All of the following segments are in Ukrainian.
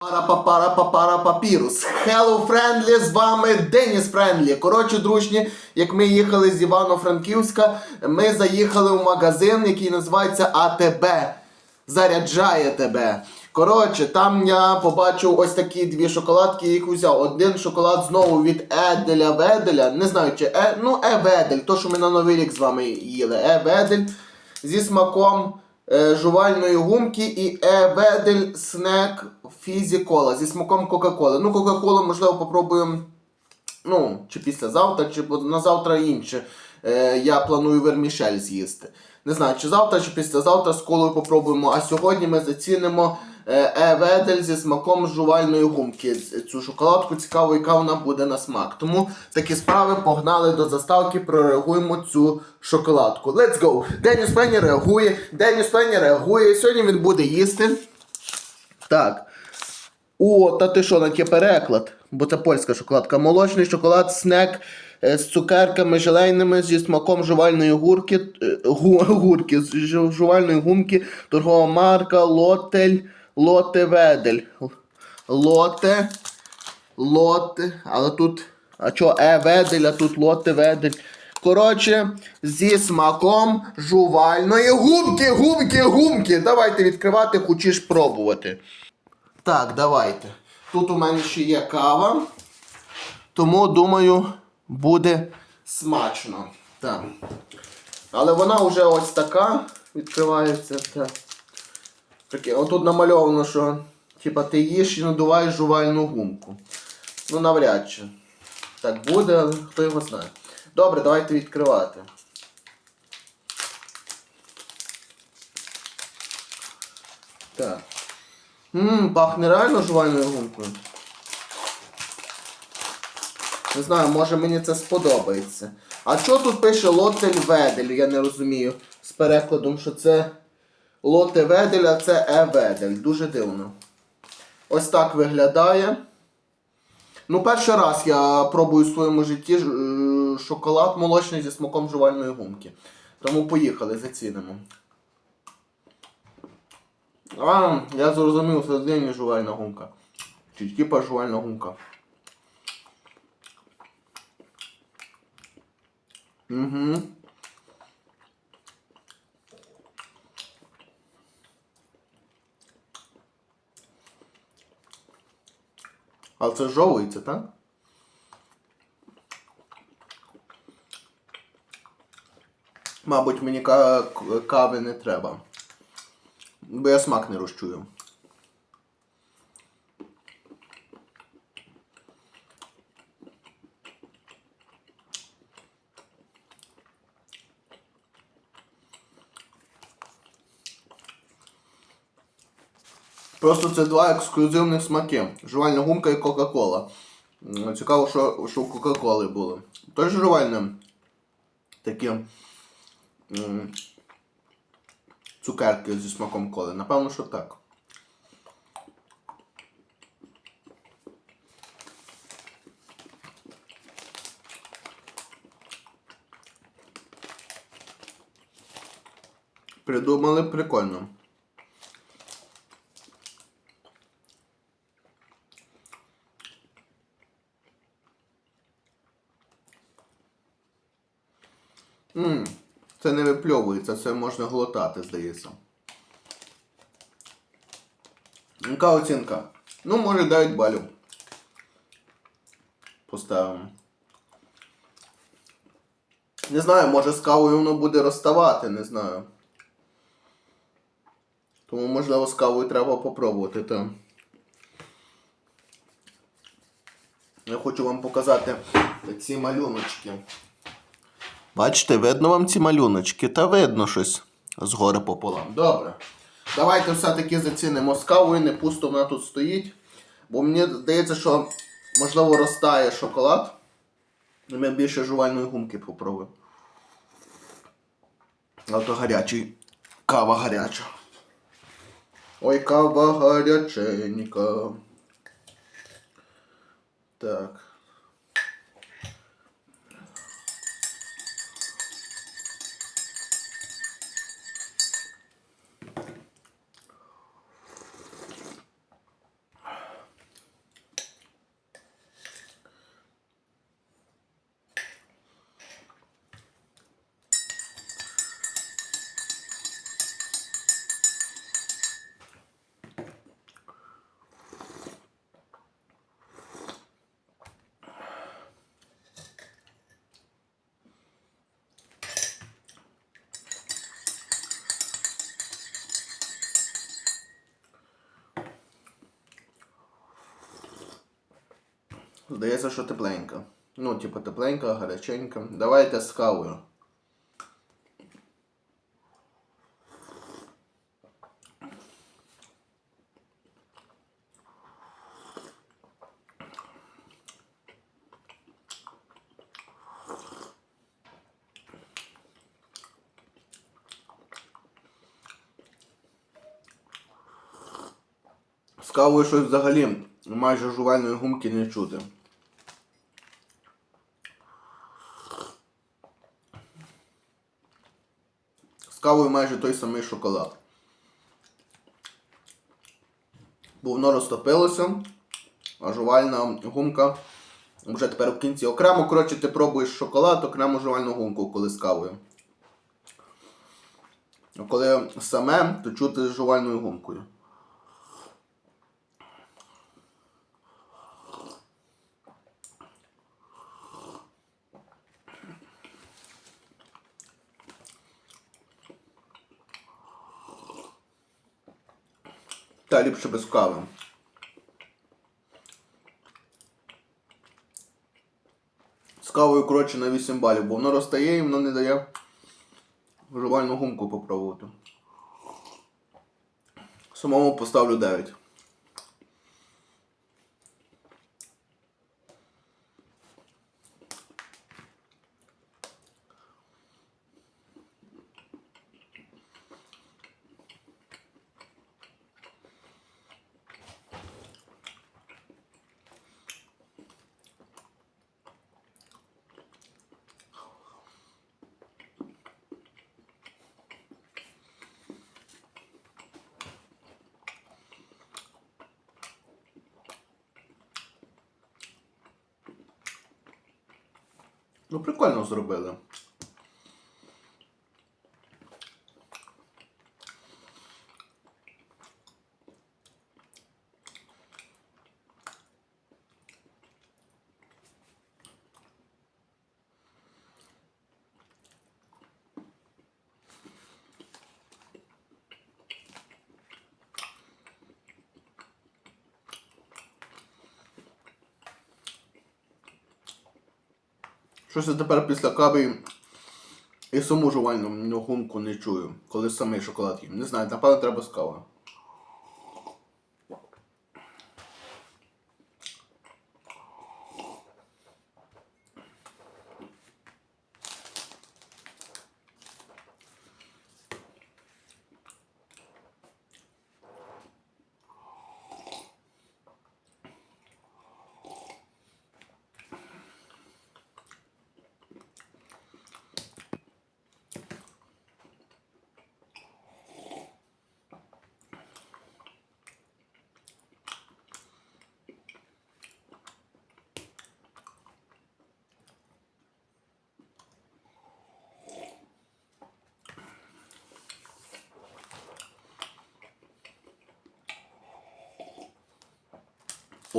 Пара папара папара папірус. Hello Friendly, з вами Деніс Френдлі. Коротше, дружні, як ми їхали з Івано-Франківська, ми заїхали в магазин, який називається АТБ. Заряджає тебе. Коротше, там я побачив ось такі дві шоколадки, їх взяв. Один шоколад знову від Еделя Веделя. Не знаю, чи е, ну Е-Ведель, то, що ми на Новий рік з вами їли. Е-Ведель зі смаком жувальної гумки і Е-Ведель снек фізі-кола зі смаком Кока-Коли. Ну, Кока-Колу, можливо, попробуємо. Ну, чи післязавтра, чи на завтра інше. Е, я планую вермішель з'їсти. Не знаю, чи завтра, чи післязавтра з колою попробуємо. А сьогодні ми зацінимо е, Е-Ведель зі смаком жувальної гумки. Цю шоколадку цікаво, яка вона буде на смак. Тому такі справи погнали до заставки, прореагуємо цю шоколадку. Let's go! Деніс Пенні реагує, Деніс Пенні реагує. Сьогодні він буде їсти. Так. О, та ти що, на ті переклад? Бо це польська шоколадка. Молочний шоколад, снек е, з цукерками желейними зі смаком жувальної гурки, е, гу, гурки, з жувальної гумки, торгова марка Лотель, Лоте Ведель. Лоте, Лоте, але тут, а що, Е Ведель, а тут Лоте Ведель. Коротше, зі смаком жувальної гумки, гумки, гумки. Давайте відкривати, хочеш пробувати. Так, давайте. Тут у мене ще є кава. Тому, думаю, буде смачно. Так. Але вона вже ось така відкривається. Так. Таке, отут намальовано, що типа, ти їш і надуваєш жувальну гумку. Ну, навряд чи. Так буде, але хто його знає. Добре, давайте відкривати. Так. Ммм, пахне реально жувальною гумкою. Не знаю, може мені це сподобається. А що тут пише Лотель Ведель? Я не розумію. З перекладом, що це Лоте Ведель, а це Е Ведель. Дуже дивно. Ось так виглядає. Ну, перший раз я пробую в своєму житті е, шоколад молочний зі смаком жувальної гумки. Тому поїхали, зацінимо. А, я зрозумів, всередині жувальна гумка. Чи типа жувальна гумка. Угу. Але це жовується, так? Мабуть, мені кави не треба. Бо я смак не розчую. Просто це два ексклюзивних смаки. Жувальна гумка і Кока-Кола. Цікаво, що, що у Кока-Коли було. Теж жувальне такі цукерки зі смаком коли. Напевно, що так. Придумали прикольно. Ммм, це не випльовується, це можна глотати, здається. Яка оцінка? Ну, може 9 балів. Поставимо. Не знаю, може з кавою воно буде розставати, не знаю. Тому, можливо, з кавою треба попробувати. То. Я хочу вам показати ці малюночки. Бачите, видно вам ці малюночки, та видно щось згори пополам. Добре. Давайте все-таки зацінимо з кавою, не пусто вона тут стоїть. Бо мені здається, що можливо розтає шоколад. І ми більше жувальної гумки попробуємо. А то гарячий. Кава гаряча. Ой, кава гаряченька. Так. Здається, що тепленька. Ну, типу, тепленька, гаряченька. Давайте з кавою. З кавою щось взагалі майже жувальної гумки не чути. З кавою майже той самий шоколад. Бо воно розтопилося, а жувальна гумка вже тепер в кінці. Окремо, коротше, ти пробуєш шоколад, окремо жувальну гумку, коли з кавою. А коли саме, то чути з жувальною гумкою. Та ліпше без кави. З кавою, коротше, на 8 балів, бо воно розтає і воно не дає жувальну гумку попробувати. Самому поставлю 9. Ну, прикольно зробили. Щось я тепер після кави і саму жувальну гумку не чую, коли самий шоколад їм. Не знаю, напевно треба з кави.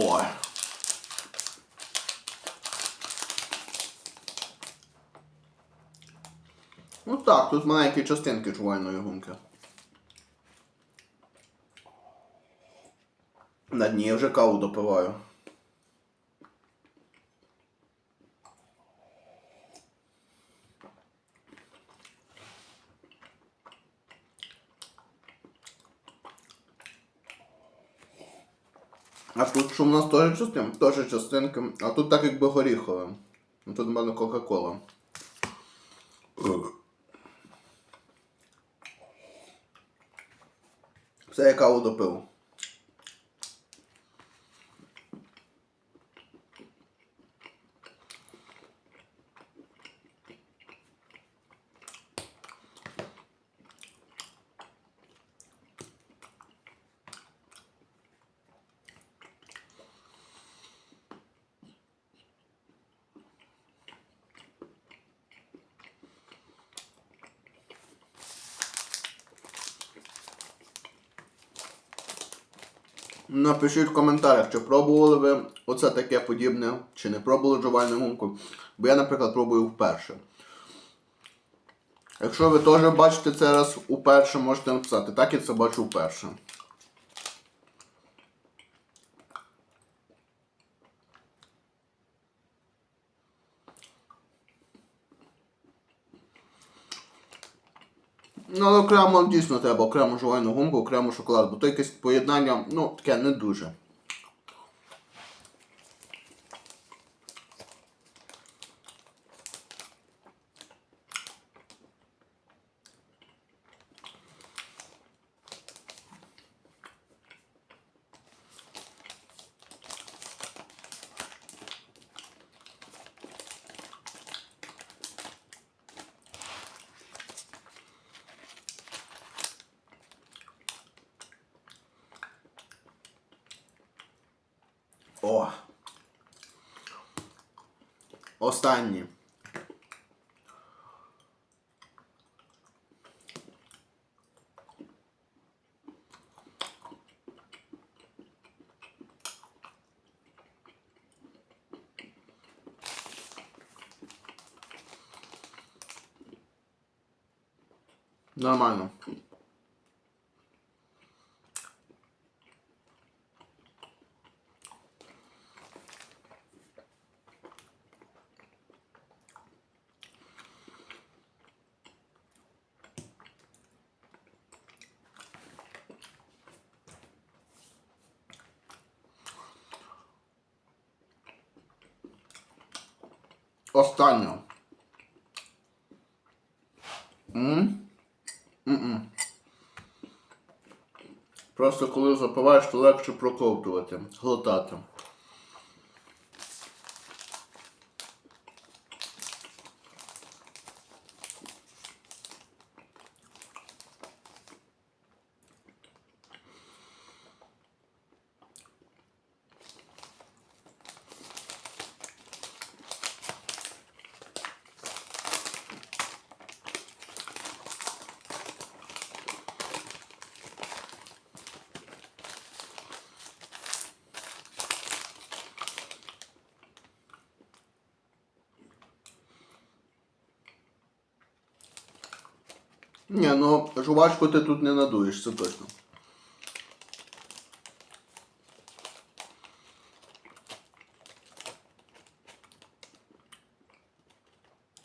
Ой. Ну так, тут маленькі частинки чувальної гумки. На дні я вже каву допиваю. А тут що у нас теж частинка? Теж частинка. А тут так якби горіхове. Ну, Тут в мене Кока-Кола. Все я каву допив. Напишіть в коментарях, чи пробували ви оце таке подібне, чи не пробували жувальну гумку. Бо я, наприклад, пробую вперше. Якщо ви теж бачите це раз уперше, можете написати. Так я це бачу вперше. Ну, але окремо дійсно треба окремо жувальну гумку, окремо шоколад, бо то якесь поєднання, ну, таке не дуже. О. Останні. Нормально. Останнє. М? М-м. Просто коли запиваєш, то легше проковтувати, глотати. Ні, ну жувачку ти тут не надуєш, це точно.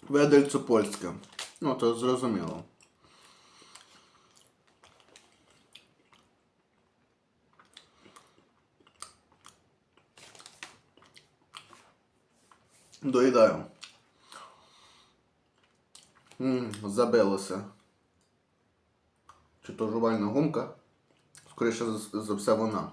Ведельце польське. Ну, то зрозуміло. Доїдаю. Забилося. Чи то жувальна гумка? Скоріше за, все вона.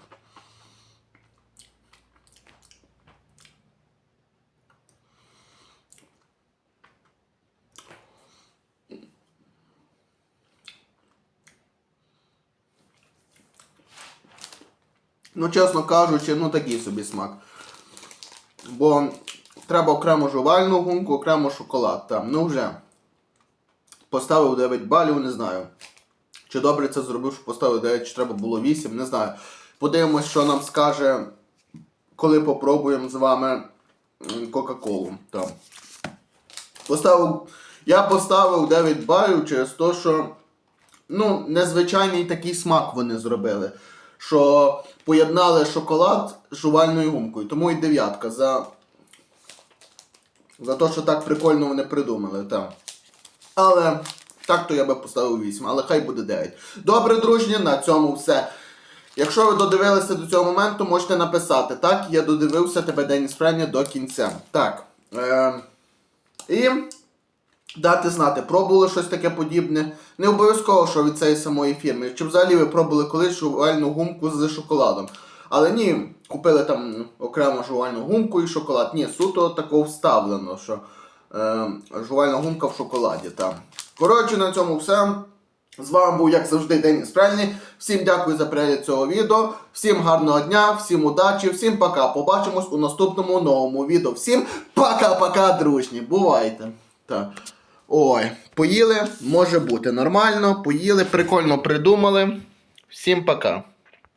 Ну, чесно кажучи, ну такий собі смак. Бо треба окремо жувальну гумку, окремо шоколад. Там, ну вже. Поставив 9 балів, не знаю. Чи добре це зробив, що поставив 9, чи треба було 8, не знаю. Подивимось, що нам скаже, коли попробуємо з вами Кока-Колу. Поставив, я поставив 9 балів через те, що ну, незвичайний такий смак вони зробили. Що поєднали шоколад з жувальною гумкою. Тому і дев'ятка за, за те, що так прикольно вони придумали. Там. Але так то я би поставив 8, але хай буде 9. Добре, дружні, на цьому все. Якщо ви додивилися до цього моменту, можете написати. Так, я додивився тебе день справді до кінця. Так. Е- і дати знати, пробували щось таке подібне. Не обов'язково, що від цієї самої фірми. Чи взагалі ви пробували колись жувальну гумку з шоколадом. Але ні, купили там окремо жувальну гумку і шоколад. Ні, суто тако вставлено, що е, жувальна гумка в шоколаді. Там. Коротше, на цьому все. З вами був, як завжди, Деніс Прельний. Всім дякую за перегляд цього відео. Всім гарного дня, всім удачі, всім пока. Побачимось у наступному новому відео. Всім пока-пока, дружні. Бувайте. Так. Ой, поїли, може бути нормально, поїли, прикольно придумали. Всім пока.